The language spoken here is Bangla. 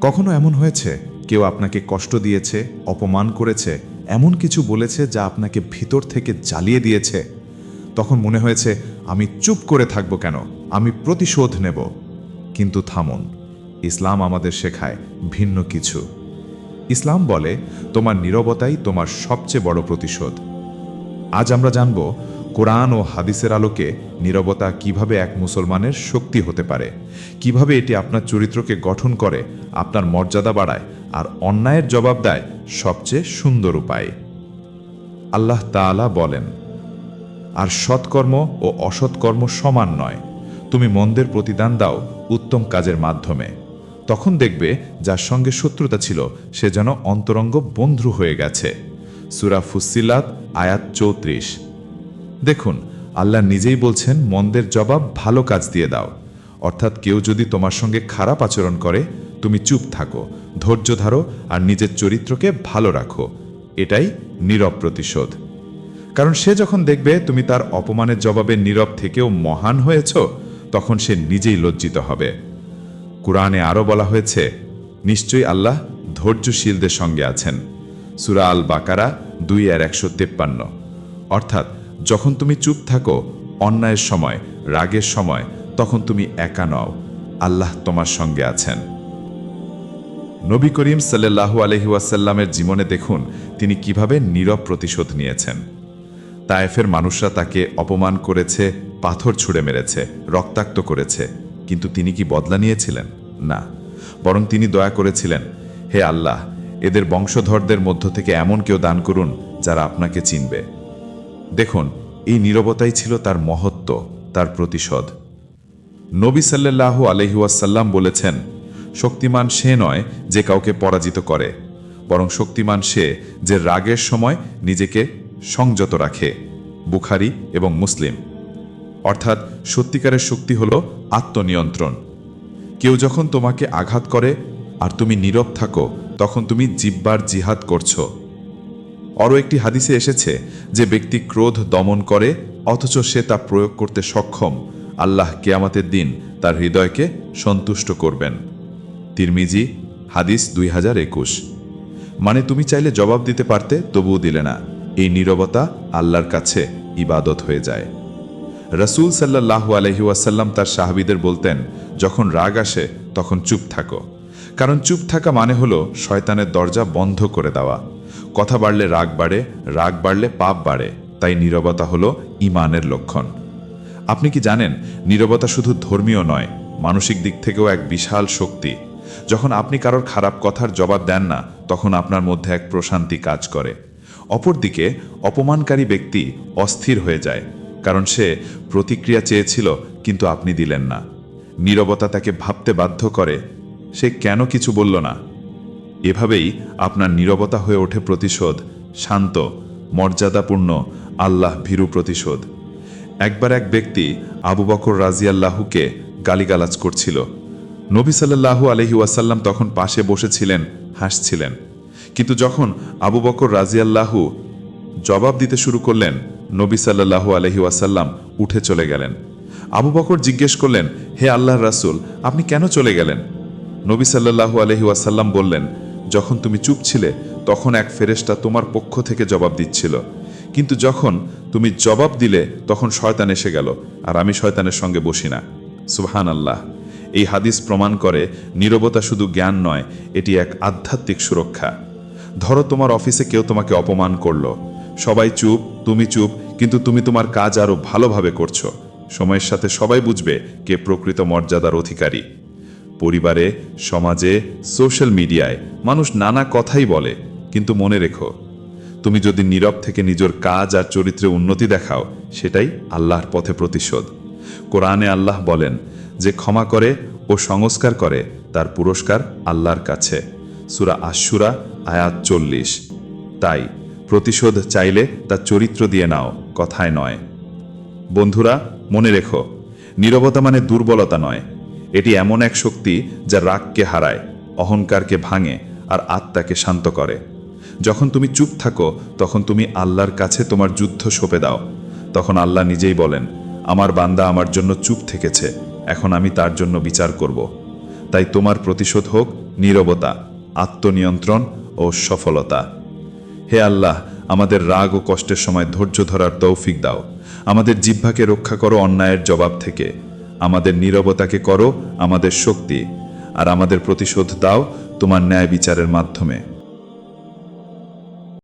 কখনো এমন হয়েছে? কেউ আপনাকে কষ্ট দিয়েছে, অপমান করেছে, এমন কিছু বলেছে যা আপনাকে ভিতর থেকে জ্বালিয়ে দিয়েছে? তখন মনে হয়েছে, আমি চুপ করে থাকব কেন? আমি প্রতিশোধ নেব। কিন্তু থামুন, ইসলাম আমাদের শেখায় ভিন্ন কিছু। ইসলাম বলে, তোমার নীরবতাই তোমার সবচেয়ে বড় প্রতিশোধ। আজ আমরা জানব কোরআন ও হাদিসের আলোকে নীরবতা কীভাবে এক মুসলমানের শক্তি হতে পারে? কীভাবে এটি আপনার চরিত্রকে গঠন করে, আপনার মর্যাদা বাড়ায় আর অন্যায়ের জবাব দেয় সবচেয়ে সুন্দর উপায়? আল্লাহ তাআলা বলেন, আর সৎকর্ম ও অসৎকর্ম সমান নয়। তুমি মন্দের প্রতিদান দাও উত্তম কাজের মাধ্যমে। তখন দেখবে যার সঙ্গে শত্রুতা ছিল, সে যেন অন্তরঙ্গ বন্ধু হয়ে গেছে। সুরা ফুসিলাত আয়াত চৌত্রিশ। দেখুন, আল্লাহ নিজেই বলছেন, মন্দের জবাব ভালো কাজ দিয়ে দাও। অর্থাৎ কেউ যদি তোমার সঙ্গে খারাপ আচরণ করে, তুমি চুপ থাকো, ধৈর্য ধরো আর নিজের চরিত্রকে ভালো রাখো। এটাই নীরব প্রতিশোধ। কারণ সে যখন দেখবে তুমি তার অপমানের জবাবে নীরব থেকেও মহান হয়েছ, তখন সে নিজেই লজ্জিত হবে। কুরআনে আরও বলা হয়েছে, নিশ্চয়ই আল্লাহ ধৈর্যশীলদের সঙ্গে আছেন। সুরা আল বাকারা দুই আর একশো তেপ্পান্ন। অর্থাৎ যখন তুমি চুপ থাকো, অন্যায়ের সময়, রাগের সময়, তখন তুমি একা নও। আল্লাহ তোমার সঙ্গে আছেন। নবী করিম সাল্লাহু আলহিউসাল্লামের জীবনে দেখুন, তিনি কীভাবে নীরব প্রতিশোধ নিয়েছেন। তায়েফের মানুষরা তাকে অপমান করেছে, পাথর ছুঁড়ে মেরেছে, রক্তাক্ত করেছে। কিন্তু তিনি কি বদলা নিয়েছিলেন? না। বরং তিনি দয়া করেছিলেন, হে আল্লাহ, এদের বংশধরদের মধ্য থেকে এমন কেউ দান করুন, যারা আপনাকে চিনবে। দেখুন, এই নীরবতাই ছিল তার মহত্ব, তার প্রতিশোধ। নবী সাল্লাল্লাহু আলহিউসাল্লাম বলেছেন, শক্তিমান সে নয় যে কাউকে পরাজিত করে, বরং শক্তিমান সে যে রাগের সময় নিজেকে সংযত রাখে, বুখারি এবং মুসলিম। অর্থাৎ সত্যিকারের শক্তি হল আত্মনিয়ন্ত্রণ। কেউ যখন তোমাকে আঘাত করে আর তুমি নীরব থাকো, তখন তুমি জিব্বার জিহাদ করছ। আরও একটি হাদিসে এসেছে যে ব্যক্তি ক্রোধ দমন করে, অথচ সে তা প্রয়োগ করতে সক্ষম। আল্লাহ কেয়ামাতের দিন তার হৃদয়কে সন্তুষ্ট করবেন। তিরমিজি, হাদিস দুই হাজার একুশ। মানে তুমি চাইলে জবাব দিতে পারতে, তবুও দিলে না। এই নীরবতা আল্লাহর কাছে ইবাদত হয়ে যায়। রসুল সাল্লাহ আলহি ওয়াসাল্লাম তার সাহাবিদের বলতেন, যখন রাগ আসে, তখন চুপ থাকো। কারণ চুপ থাকা মানে হলো শয়তানের দরজা বন্ধ করে দেওয়া। কথা বাড়লে রাগ বাড়ে, রাগ বাড়লে পাপ বাড়ে, তাই নীরবতা হলো ইমানের লক্ষণ। আপনি কি জানেন, নীরবতা শুধু ধর্মীয় নয়, মানসিক দিক থেকেও এক বিশাল শক্তি। যখন আপনি কারোর খারাপ কথার জবাব দেন না, তখন আপনার মধ্যে এক প্রশান্তি কাজ করে। অপরদিকে, অপমানকারী ব্যক্তি অস্থির হয়ে যায়, কারণ সে প্রতিক্রিয়া চেয়েছিল, কিন্তু আপনি দিলেন না। নীরবতা তাকে ভাবতে বাধ্য করে, সে কেন কিছু বলল না? এভাবেই আপনার নীরবতা হয়ে ওঠে প্রতিশোধ, শান্ত, মর্যাদাপূর্ণ, আল্লাহ ভীরু প্রতিশোধ। একবার এক ব্যক্তি আবু বকর রাজিয়াল্লাহুকে গালিগালাজ করছিল। নবী সাল্লাল্লাহু আলহি ওয়াসাল্লাম তখন পাশে বসেছিলেন, হাসছিলেন। কিন্তু যখন আবু বকর রাজিয়াল্লাহু জবাব দিতে শুরু করলেন, নবী সাল্লাল্লাহু আলহি ওয়াসাল্লাম উঠে চলে গেলেন। আবু বকর জিজ্ঞেস করলেন, হে আল্লাহ রাসূল, আপনি কেন চলে গেলেন? নবী সাল্লাল্লাহু আলহি ওয়াসাল্লাম বললেন যখন তুমি চুপ ছিলে, তখন এক ফেরেশতা তোমার পক্ষ থেকে জবাব দিচ্ছিল। কিন্তু যখন তুমি জবাব দিলে, তখন শয়তান এসে গেল, আর আমি শয়তানের সঙ্গে বসি না। সুবহান আল্লাহ এই হাদিস প্রমাণ করে নীরবতা শুধু জ্ঞান নয়, এটি এক আধ্যাত্মিক সুরক্ষা। ধরো তোমার অফিসে কেউ তোমাকে অপমান করল। সবাই চুপ, তুমি চুপ, কিন্তু তুমি তোমার কাজ আরও ভালোভাবে করছ। সময়ের সাথে সবাই বুঝবে কে প্রকৃত মর্যাদার অধিকারী। পরিবারে, সমাজে, সোশ্যাল মিডিয়ায় মানুষ নানা কথাই বলে, কিন্তু মনে রেখো, তুমি যদি নীরব থেকে নিজের কাজ আর চরিত্রে উন্নতি দেখাও, সেটাই আল্লাহর পথে প্রতিশোধ। কোরআনে আল্লাহ বলেন, যে ক্ষমা করে ও সংস্কার করে, তার পুরস্কার আল্লাহর কাছে। সুরা আশুরা আয়াত চল্লিশ। তাই, প্রতিশোধ চাইলে তার চরিত্র দিয়ে নাও, কথায় নয়। বন্ধুরা, মনে রেখো, নীরবতা মানে দুর্বলতা নয় এটি এমন এক শক্তি যা রাগকে হারায়, অহংকারকে ভাঙে আর আত্মাকে শান্ত করে। যখন তুমি চুপ থাকো, তখন তুমি আল্লাহর কাছে তোমার যুদ্ধ সঁপে দাও। তখন আল্লাহ নিজেই বলেন, আমার বান্দা আমার জন্য চুপ থেকেছে, এখন আমি তার জন্য বিচার করব। তাই তোমার প্রতিশোধ হোক, নীরবতা, আত্মনিয়ন্ত্রণ ও সফলতা। হে আল্লাহ, আমাদের রাগ ও কষ্টের সময় ধৈর্য ধরার তৌফিক দাও। আমাদের জিহ্বাকে রক্ষা করো অন্যায়ের জবাব থেকে। আমাদের নীরবতাকে করো আমাদের শক্তি আর আমাদের প্রতিশোধ দাও তোমার ন্যায় বিচারের মাধ্যমে।